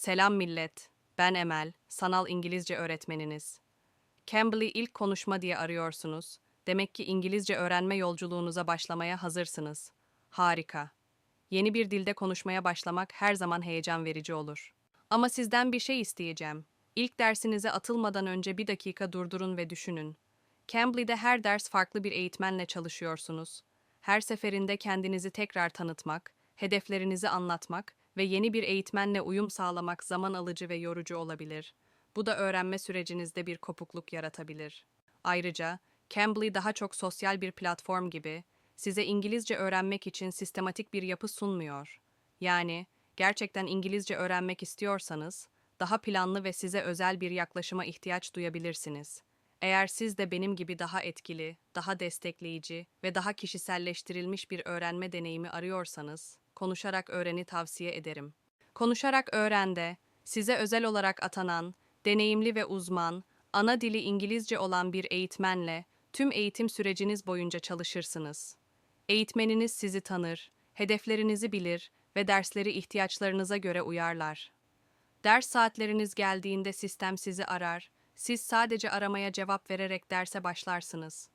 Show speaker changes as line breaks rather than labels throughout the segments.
Selam millet. Ben Emel, sanal İngilizce öğretmeniniz. Cambly ilk konuşma diye arıyorsunuz. Demek ki İngilizce öğrenme yolculuğunuza başlamaya hazırsınız. Harika. Yeni bir dilde konuşmaya başlamak her zaman heyecan verici olur. Ama sizden bir şey isteyeceğim. İlk dersinize atılmadan önce bir dakika durdurun ve düşünün. Cambly'de her ders farklı bir eğitmenle çalışıyorsunuz. Her seferinde kendinizi tekrar tanıtmak, hedeflerinizi anlatmak ve yeni bir eğitmenle uyum sağlamak zaman alıcı ve yorucu olabilir. Bu da öğrenme sürecinizde bir kopukluk yaratabilir. Ayrıca Cambly daha çok sosyal bir platform gibi size İngilizce öğrenmek için sistematik bir yapı sunmuyor. Yani gerçekten İngilizce öğrenmek istiyorsanız daha planlı ve size özel bir yaklaşıma ihtiyaç duyabilirsiniz. Eğer siz de benim gibi daha etkili, daha destekleyici ve daha kişiselleştirilmiş bir öğrenme deneyimi arıyorsanız, konuşarak öğreni tavsiye ederim. Konuşarak öğrende, size özel olarak atanan, deneyimli ve uzman, ana dili İngilizce olan bir eğitmenle tüm eğitim süreciniz boyunca çalışırsınız. Eğitmeniniz sizi tanır, hedeflerinizi bilir ve dersleri ihtiyaçlarınıza göre uyarlar. Ders saatleriniz geldiğinde sistem sizi arar, siz sadece aramaya cevap vererek derse başlarsınız.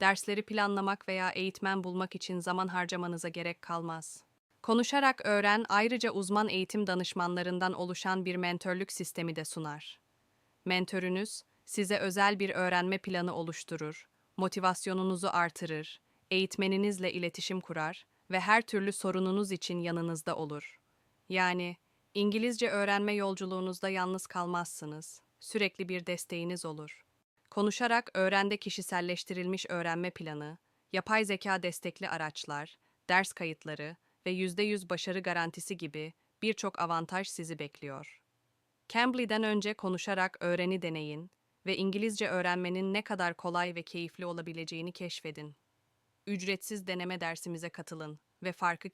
Dersleri planlamak veya eğitmen bulmak için zaman harcamanıza gerek kalmaz. Konuşarak öğren ayrıca uzman eğitim danışmanlarından oluşan bir mentörlük sistemi de sunar. Mentörünüz size özel bir öğrenme planı oluşturur, motivasyonunuzu artırır, eğitmeninizle iletişim kurar ve her türlü sorununuz için yanınızda olur. Yani İngilizce öğrenme yolculuğunuzda yalnız kalmazsınız. Sürekli bir desteğiniz olur. Konuşarak öğrende kişiselleştirilmiş öğrenme planı, yapay zeka destekli araçlar, ders kayıtları ve %100 başarı garantisi gibi birçok avantaj sizi bekliyor. Cambly'den önce konuşarak öğreni deneyin ve İngilizce öğrenmenin ne kadar kolay ve keyifli olabileceğini keşfedin. Ücretsiz deneme dersimize katılın ve farkı